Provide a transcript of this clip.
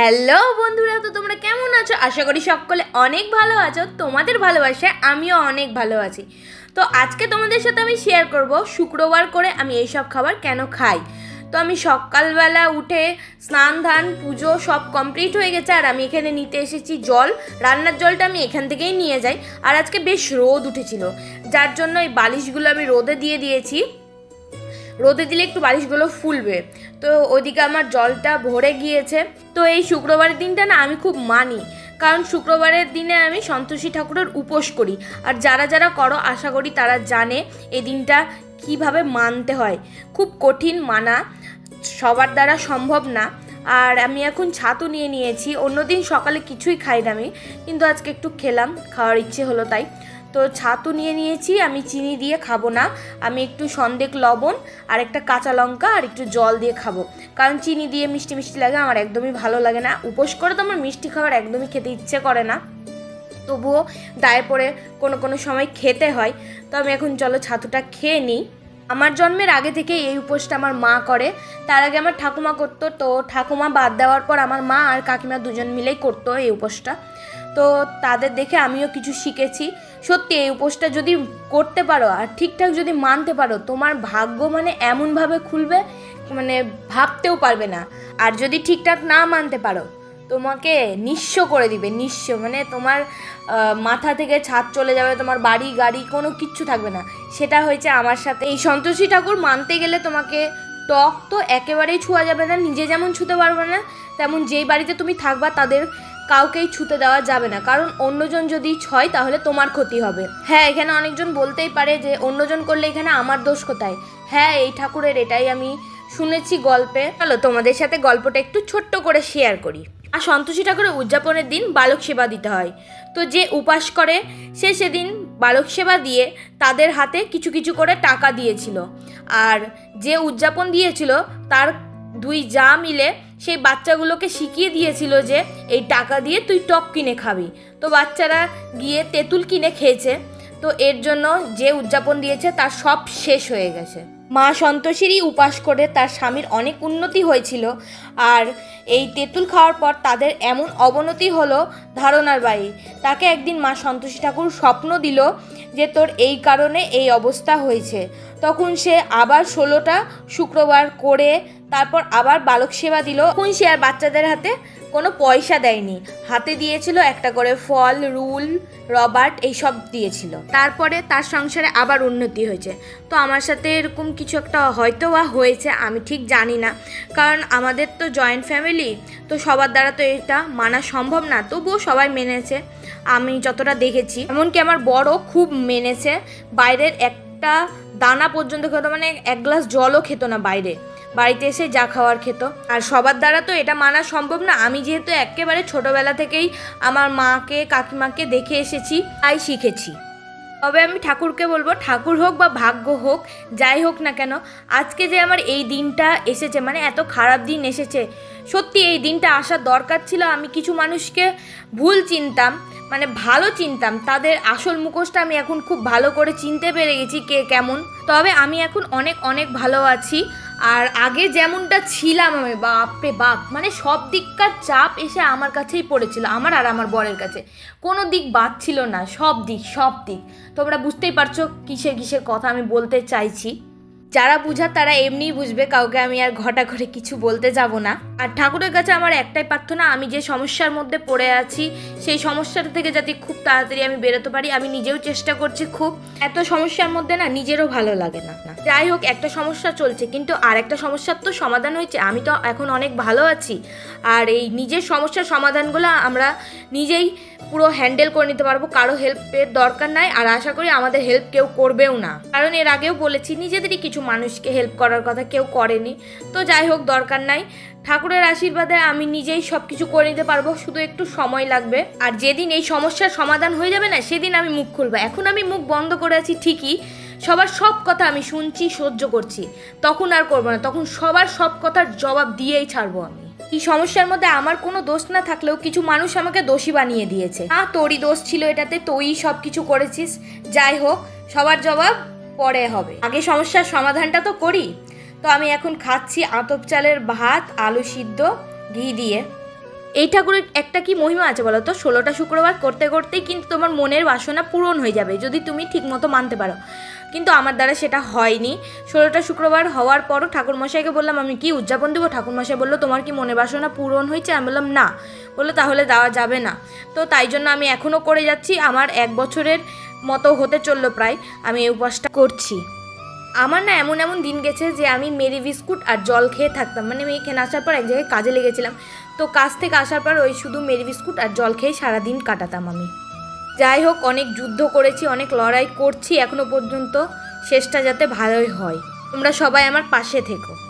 Hello বন্ধুরা, তো তোমরা কেমন আছো? আশা করি সকলে অনেক ভালো আছো। তোমাদের ভালোবাসায় আমিও অনেক ভালো আছি। তো আজকে তোমাদের সাথে আমি শেয়ার করব শুক্রবার করে আমি এইসব খাবার কেন খাই। তো আমি সকালবেলা উঠে স্নান, ধান, পুজো সব কমপ্লিট হয়ে গেছে, আর আমি এখানে নিতে এসেছি জল। রান্নার জলটা আমি এখান থেকেই নিয়ে যাই। আর আজকে বেশ রোদ উঠেছিল। যার জন্য এই বালিশগুলো আমি রোদে দিয়ে দিয়েছি। রোদে দিলে একটু বালিশগুলো ফুলবে। তো ওইদিকে আমার জলটা ভরে গিয়েছে। তো এই শুক্রবারের দিনটা না আমি খুব মানি। কারণ শুক্রবারের দিনে আমি সন্তোষী ঠাকুরের উপোস করি। আর যারা যারা করো, আশা করি তারা জানে এই দিনটা কীভাবে মানতে হয়। খুব কঠিন মানা, সবার দ্বারা সম্ভব না। আর আমি এখন ছাতু নিয়ে নিয়েছি। অন্যদিন সকালে কিছুই খাই না আমি। কিন্তু আজকে একটু খেলাম, খাওয়ার ইচ্ছে হলো তাই। তো ছাতু নিয়ে নিয়েছি, আমি চিনি দিয়ে খাব না। আমি একটু সন্দেক লবণ আর একটা কাঁচা লঙ্কা আর একটু জল দিয়ে খাব। কারণ চিনি দিয়ে মিষ্টি মিষ্টি লাগে, আমার একদমই ভালো লাগে না। উপোস করে তো আমার মিষ্টি খাবার একদমই খেতে ইচ্ছে করে না। তবুও দায়ে পড়ে কোনো কোনো সময় খেতে হয়। তো আমি এখন চলো ছাতুটা খেয়ে নিই। আমার জন্মের আগে থেকে এই উপোসটা আমার মা করে। তার আগে আমার ঠাকুমা করতো। তো ঠাকুমা বাদ দেওয়ার পর আমার মা আর কাকিমা দুজন মিলেই করতো এই উপোসটা। তো তাদের দেখে আমিও কিছু শিখেছি। সত্যি এই উপোসটা যদি করতে পারো আর ঠিকঠাক যদি মানতে পারো, তোমার ভাগ্য মানে এমনভাবে খুলবে মানে ভাবতেও পারবে না। আর যদি ঠিকঠাক না মানতে পারো, তোমাকে নিঃস্ব করে দিবে, নিঃস্ব। মানে তোমার মাথা থেকে ছাদ চলে যাবে, তোমার বাড়ি, গাড়ি, কোনো কিচ্ছু থাকবে না। সেটা হয়েছে আমার সাথে। এই সন্তোষী ঠাকুর মানতে গেলে তোমাকে টক তো একেবারেই ছুঁয়া যাবে না। নিজে যেমন ছুঁতে পারবে না, তেমন যেই বাড়িতে তুমি থাকবা, তাদের কাউকেই ছুতে দেওয়া যাবে না। কারণ অন্যজন যদি ছয়, তাহলে তোমার ক্ষতি হবে। হ্যাঁ এখানে অনেকজন বলতেই পারে যে অন্যজন করলে এখানে আমার দোষ কোথায়? হ্যাঁ এই ঠাকুরের এটাই আমি শুনেছি গল্পে। চলো, তোমাদের সাথে গল্পটা একটু ছোট্ট করে শেয়ার করি। আর সন্তোষী ঠাকুরের উদযাপনের দিন বালক সেবা দিতে হয়। তো যে উপাস করে, সে সেদিন বালক সেবা দিয়ে তাদের হাতে কিছু কিছু করে টাকা দিয়েছিল। আর যে উদযাপন দিয়েছিল, তার দুই যা মিলে সেই বাচ্চাগুলোকে শিখিয়ে দিয়েছিল যে এই টাকা দিয়ে তুই টক কিনে খাবি। তো বাচ্চারা গিয়ে তেঁতুল কিনে খেয়েছে। তো এর জন্য যে উদযাপন দিয়েছে তার সব শেষ হয়ে গেছে। মা সন্তোষীরই উপাস করে তার স্বামীর অনেক উন্নতি হয়েছিল। আর এই তেঁতুল খাওয়ার পর তাদের এমন অবনতি হলো ধারণার বাড়ি। তাকে একদিন মা সন্তোষী ঠাকুর স্বপ্ন দিল যে তোর এই কারণে এই অবস্থা হয়েছে। তখন সে আবার ষোলোটা শুক্রবার করে তারপর আবার বালক সেবা দিল। তখন সে আর বাচ্চাদের হাতে কোনো পয়সা দেয়নি। হাতে দিয়েছিল একটা করে ফল, রুল, রবার্ট এইসব দিয়েছিল। তারপরে তার সংসারে আবার উন্নতি হয়েছে। তো আমার সাথে এরকম কিছু একটা হয়তো বা হয়েছে, আমি ঠিক জানি না। কারণ আমাদের তো জয়েন্ট ফ্যামিলি তো সবার দ্বারা তো এটা মানা সম্ভব না। তবুও সবাই মেনেছে। আমি যতটা দেখেছি। এমনকি আমার বড় খুব মেনেছে, বাইরের একটা দানা পর্যন্ত খেত মানে এক গ্লাস জলও খেত না বাইরে। বাড়িতে এসে যা খাওয়ার খেত। আর সবার দ্বারা তো এটা মানা সম্ভব না। আমি যেহেতু একেবারে ছোটোবেলা থেকেই আমার মাকে, কাকিমাকে দেখে এসেছি, তাই শিখেছি। তবে আমি ঠাকুরকে বলব, ঠাকুর হোক বা ভাগ্য হোক, যাই হোক না কেন, আজকে যে আমার এই দিনটা এসেছে মানে এত খারাপ দিন এসেছে, সত্যি এই দিনটা আসার দরকার ছিল। আমি কিছু মানুষকে ভুল চিনতাম মানে ভালো চিনতাম। তাদের আসল মুখোশটা আমি এখন খুব ভালো করে চিনতে পেরে গেছি কে কেমন। তবে আমি এখন অনেক অনেক ভালো আছি। আর আগে যেমনটা ছিলাম আমি, বাপরে বাপ মানে সব দিককার চাপ এসে আমার কাছেই পড়েছিল, আমার আর আমার বরের কাছে। কোনো দিক বাদ ছিল না, সব দিক সব দিক। তোমরা বুঝতেই পারছ কিসের কিসের কথা আমি বলতে চাইছি। যারা বুঝার তারা এমনিই বুঝবে, কাউকে আমি আর ঘটা করে কিছু বলতে যাব না। আর ঠাকুরের কাছে আমার একটাই প্রার্থনা, আমি যে সমস্যার মধ্যে পড়ে আছি, সেই সমস্যাটা থেকে যাতে খুব তাড়াতাড়ি আমি বেরোতে পারি, আমি নিজেও চেষ্টা করছি খুব। এত সমস্যার মধ্যে না, নিজেরও ভালো লাগে না। যাই হোক, একটা সমস্যা চলছে, কিন্তু আর একটা সমস্যার তো সমাধান হয়েছে। আমি তো এখন অনেক ভালো আছি, আর এই নিজের সমস্যার সমাধানগুলো আমরা নিজেই পুরো হ্যান্ডেল করে নিতে পারব। কারও হেল্পের দরকার নাই আর আশা করি আমাদের হেল্প কেউ করবেও না। কারণ এর আগেও বলেছি, নিজেদেরই কিছু মানুষকে হেল্প করার কথা কেউ করেনি। তো যাই হোক, দরকার নাই। ঠাকুরের আশীর্বাদে আমি নিজেই সব কিছু করে নিতে পারব। শুধু একটু সময় লাগবে। আর যেদিন এই সমস্যার সমাধান হয়ে যাবে না, সেদিন আমি মুখ খুলবো। এখন আমি মুখ বন্ধ করে আছি ঠিকই। সবার সব কথা আমি শুনছি, সহ্য করছি। তখন আর করব না। তখন সবার সব কথার জবাব দিয়েই ছাড়বো আমি। এই সমস্যার মধ্যে আমার কোনো দোষ না থাকলেও কিছু মানুষ আমাকে দোষী বানিয়ে দিয়েছে। না তোরই দোষ ছিল এটাতে, তুই সব কিছু করেছিস। যাই হোক, সবার জবাব পরে হবে। আগে সমস্যার সমাধানটা তো করি। তো আমি এখন খাচ্ছি আতপ চালের ভাত, আলু সিদ্ধ, ঘি দিয়ে। এই ঠাকুরের একটা কি মহিমা আছে বলো তো? ষোলোটা শুক্রবার করতে করতেই কিন্তু তোমার মনের বাসনা পূরণ হয়ে যাবে, যদি তুমি ঠিকমতো মানতে পারো। কিন্তু আমার দ্বারা সেটা হয়নি। ষোলোটা শুক্রবার হওয়ার পরও ঠাকুরমশাইকে বললাম, আমি কি উদযাপন দেবো? ঠাকুরমশাই বলল, তোমার কি মনের বাসনা পূরণ হয়েছে? আমি বললাম, না। বলল, তাহলে দেওয়া যাবে না। তো তাই জন্য আমি এখনও করে যাচ্ছি। আমার এক বছরের মতো হতে চলল প্রায়। আমি এই উপবাসটা করছি। আমার না এমন এমন দিন গেছে যে আমি মেরি বিস্কুট আর জল খেয়ে থাকতাম। মানে আমি এখানে আসার পর এক জায়গায় কাজে লেগেছিলাম। তো কাজ থেকে আসার পর ওই শুধু মেরি বিস্কুট আর জল খেয়ে সারাদিন কাটাতাম আমি। যাই হোক, অনেক যুদ্ধ করেছি, অনেক লড়াই করছি এখনও পর্যন্ত শেষটা যাতে ভালোই হয়। তোমরা সবাই আমার পাশে থেকো।